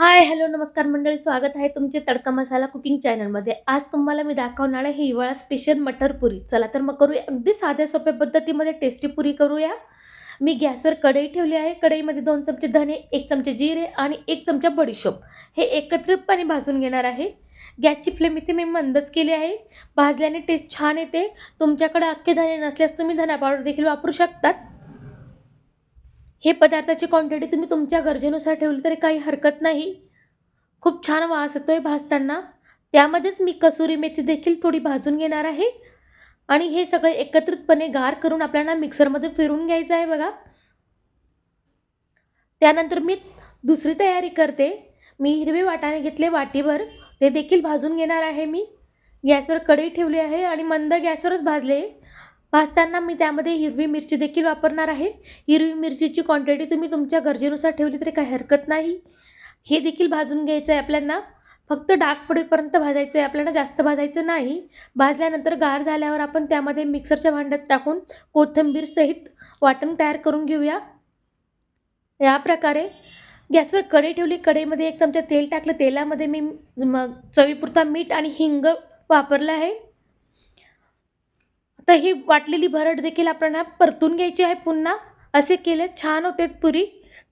Hi hello नमस्कार मंडळी. स्वागत आहे तुमचे तडका मसाला कुकिंग चॅनलमध्ये. आज तुम्हाला मी दाखवणार आहे हिवाळा स्पेशल मटर पुरी. चला तर मग करूया. अगदी साध्या सोप्या पद्धतीमध्ये टेस्टी पुरी करूया. मी गॅसवर कढई ठेवली आहे. कढईमध्ये दोन चमचे धने एक चमचे जिरे आणि एक चमचा बडीशोप. हे एकत्रितपणे भाजून घेणार आहे. गॅसची फ्लेम इथे मी मंदच केली आहे. भाजल्याने टेस्ट छान येते. तुमच्याकडे अख्खे धने नसल्यास तुम्ही धना पावडर देखील वापरू शकतात. हे पदार्थाची क्वांटिटी तुम्ही तुमच्या गरजेनुसार ठेवली तरी काही हरकत नाही. खूप छान वास येतोय भाजताना. त्यामध्येच मी कसुरी मेथी देखील थोडी भाजून घेणार आहे. आणि हे सगळे एकत्रितपणे गार करून आपल्याला मिक्सरमध्ये फिरून घ्यायचं आहे बघा. त्यानंतर मी दुसरी तयारी करते. मी हिरवे वाटाणे घेतले वाटीभर. ते देखील भाजून घेणार आहे मी. गॅसवर कढई ठेवली आहे आणि मंद गॅसवरच भाजले. भाजताना मी त्यामध्ये हिरवी मिरची देखील वापरणार आहे. हिरवी मिरचीची क्वांटिटी तुम्ही तुमच्या गरजेनुसार ठेवली तरी काही हरकत नाही. हे देखील भाजून घ्यायचं आहे आपल्याला फक्त डाग पडेपर्यंत भाजायचं आहे आपल्याला जास्त भाजायचं नाही. भाजल्यानंतर गार झाल्यावर आपण त्यामध्ये मिक्सरच्या भांड्यात टाकून कोथिंबीरसहित वाटण तयार करून घेऊया. या प्रकारे गॅसवर कढई ठेवली. कढईमध्ये एक चमचा तेल टाकलं. तेलामध्ये मी मग चवीपुरता मीठ आणि हिंग वापरलं आहे. तर ही वाटलेली भरड देखील आपल्याला परतून घ्यायची आहे पुन्हा. असे केले छान होते पुरी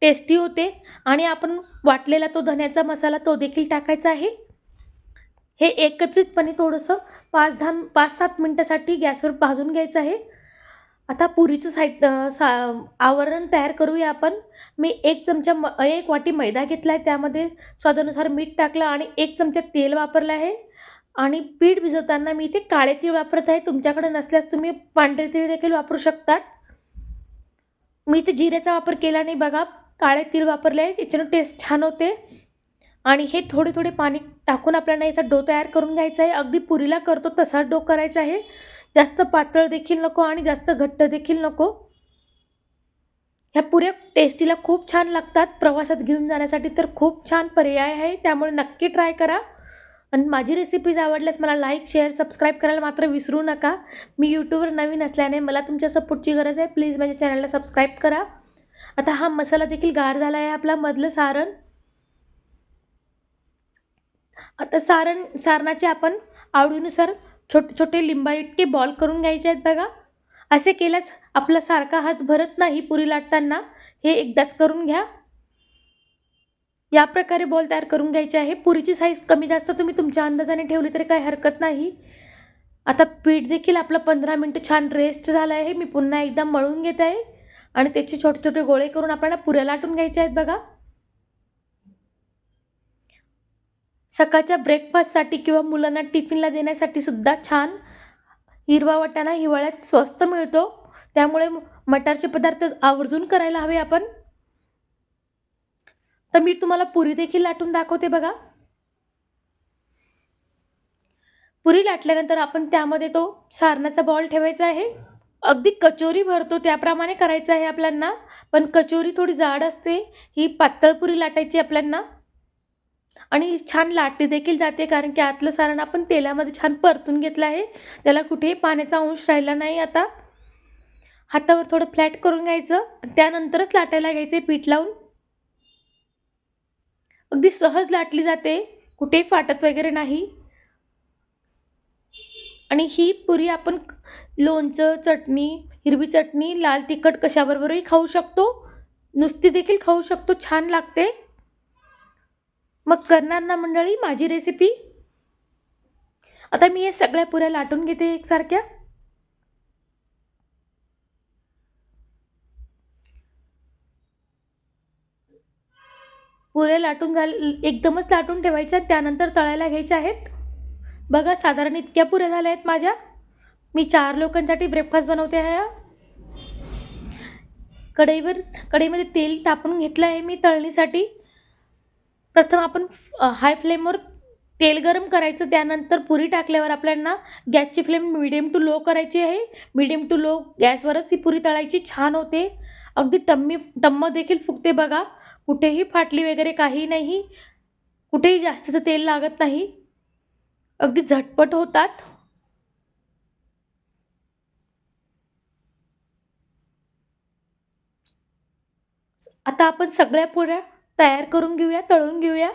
टेस्टी होते. आणि आपण वाटलेला तो धन्याचा मसाला तो देखील टाकायचा आहे. हे एकत्रितपणे थोडंसं पाच दहा पाच सात मिनटासाठी गॅसवर भाजून घ्यायचं आहे. आता पुरीचं साहित्य सा आवरण तयार करूया आपण. मी एक चमचा म एक वाटी मैदा घेतला आहे त्यामध्ये स्वादानुसार मीठ टाकलं आणि एक चमचा तेल वापरलं आहे. आणि पीठ भिजवताना मी इथे काळे तीळ वापरत आहे. तुमच्याकडे नसल्यास तुम्ही पांढरे तीळ देखील वापरू शकतात. मी इथे जिऱ्याचा वापर केला नाही. बघा काळे तीळ वापरले. आहे याच्यानं टेस्ट छान होते. आणि हे थोडे थोडे पाणी टाकून आपल्याला याचा डो तयार करून घ्यायचा आहे. अगदी पुरीला करतो तसा डो करायचा आहे. जास्त पातळ देखील नको आणि जास्त घट्ट देखील नको. ह्या पुऱ्या टेस्टीला खूप छान लागतात. प्रवासात घेऊन जाण्यासाठी तर खूप छान पर्याय आहे. त्यामुळे नक्की ट्राय करा. आणि माझी रेसिपीज आवडल्यास मला लाईक शेअर सबस्क्राईब करायला मात्र विसरू नका. मी यूट्यूबवर नवीन असल्याने मला तुमच्या सपोर्टची गरज आहे. प्लीज माझ्या चॅनलला सबस्क्राईब करा. आता हा मसाला देखील गार झाला आहे आपला मधलं सारण. आता सारण सारणाचे आपण आवडीनुसार छोटे छोटे लिंबा इतके बॉल करून घ्यायचे आहेत बघा. असे केल्यास आपला सारखा हात भरत नाही पुरी लाटताना. हे एकदाच करून घ्या. या प्रकारे बॉल तयार करून घ्यायचे आहे. पुरीची साईज कमी जास्त तुम्ही तुमच्या अंदाजाने ठेवली तरी काही हरकत नाही. आता पीठ देखील आपलं पंधरा मिनटं छान रेस्ट झालं आहे. मी पुन्हा एकदा मळून घेत आहे. आणि त्याचे छोटे छोटे गोळे करून आपल्याला पुऱ्या लाटून घ्यायचे आहेत बघा. सकाळच्या ब्रेकफास्टसाठी किंवा मुलांना टिफिनला देण्यासाठी सुद्धा छान हिरवा वाटाणा हिवाळ्यात स्वस्त मिळतो. त्यामुळे मटारचे पदार्थ आवर्जून करायला हवे आपण. तर मी तुम्हाला पुरी देखील लाटून दाखवते बघा. पुरी लाटल्यानंतर आपण त्यामध्ये तो सारणाचा बॉल ठेवायचा आहे. अगदी कचोरी भरतो त्याप्रमाणे करायचं आहे आपल्यांना. पण कचोरी थोडी जाड असते. ही पातळ पुरी लाटायची आपल्यांना. आणि छान लाटली देखील जाते कारण की आतलं सारण आपण तेलामध्ये छान परतून घेतलं आहे. त्याला कुठेही पाण्याचा अंश राहिला नाही आता. हातावर थोडं फ्लॅट करून घ्यायचं. त्यानंतरच लाटायला घ्यायचं पीठ लावून. अगदी सहज लाटली जाते कुठेही फाटत वगैरे नाही. आणि ही पुरी आपण लोणचं चटणी हिरवी चटणी लाल तिखट कशाबरोबरही खाऊ शकतो. नुसती देखील खाऊ शकतो छान लागते. मग करणार ना मंडळी माझी रेसिपी आता मी हे सगळ्या पुऱ्या लाटून घेते एकसारख्या. पुऱ्या लाटून झाले एकदमच लाटून ठेवायच्या त्यानंतर तळायला घ्यायच्या आहेत. बघा साधारण इतक्या पुऱ्या झाल्या आहेत माझ्या. मी चार लोकांसाठी ब्रेकफास्ट बनवते आहे. कढईवर कढईमध्ये तेल तापून घेतलं आहे मी तळणीसाठी. प्रथम आपण हाय फ्लेमवर तेल गरम करायचं त्यानंतर पुरी टाकल्यावर आपल्याला गॅसची फ्लेम मिडियम टू लो करायची आहे. मिडियम टू लो गॅसवरच ही पुरी तळायची छान होते. अगदी टम्मी टम्म देखील फुगते बघा. कुठेही फाटली वगैरे काही नाही कुठेही जास्तीचं तेल लागत नाही. अगदी झटपट होतात. आता आपण सगळ्या पुऱ्या तयार करून घेऊया तळून घेऊया.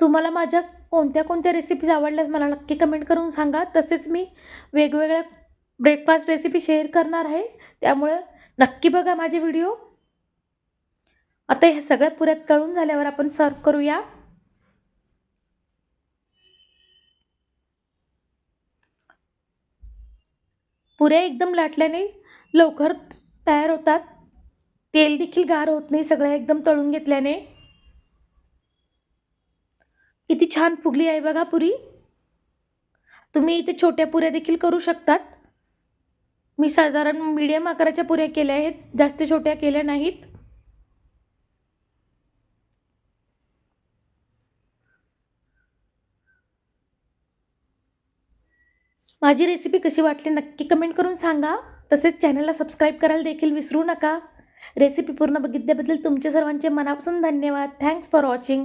तुम्हाला माझ्या कोणत्या कोणत्या रेसिपीज आवडल्यास मला नक्की कमेंट करून सांगा. तसेच मी वेगवेगळ्या ब्रेकफास्ट रेसिपी शेअर करणार आहे. त्यामुळे नक्की बघा माझे व्हिडिओ आता ह्या सगळ्या पुऱ्यात तळून झाल्यावर आपण सर्व करूया. पुऱ्या एकदम लाटल्याने लवकर तयार होतात. तेल देखील गार होत नाही सगळ्या एकदम तळून घेतल्याने. किती छान फुगली आहे बघा पुरी. तुम्ही इथे छोट्या पुऱ्या देखील करू शकतात. मी साधारण मीडियम आकाराच्या पुऱ्या केल्या आहेत. जास्त छोट्या केल्या नाहीत. माझी रेसिपी कशी वाटली नक्की कमेंट करून सांगा. तसेच चॅनलला सबस्क्राईब करायला देखील विसरू नका. रेसिपी पूर्ण बघितल्याबद्दल तुमच्या सर्वांचे मनापासून धन्यवाद. Thanks for watching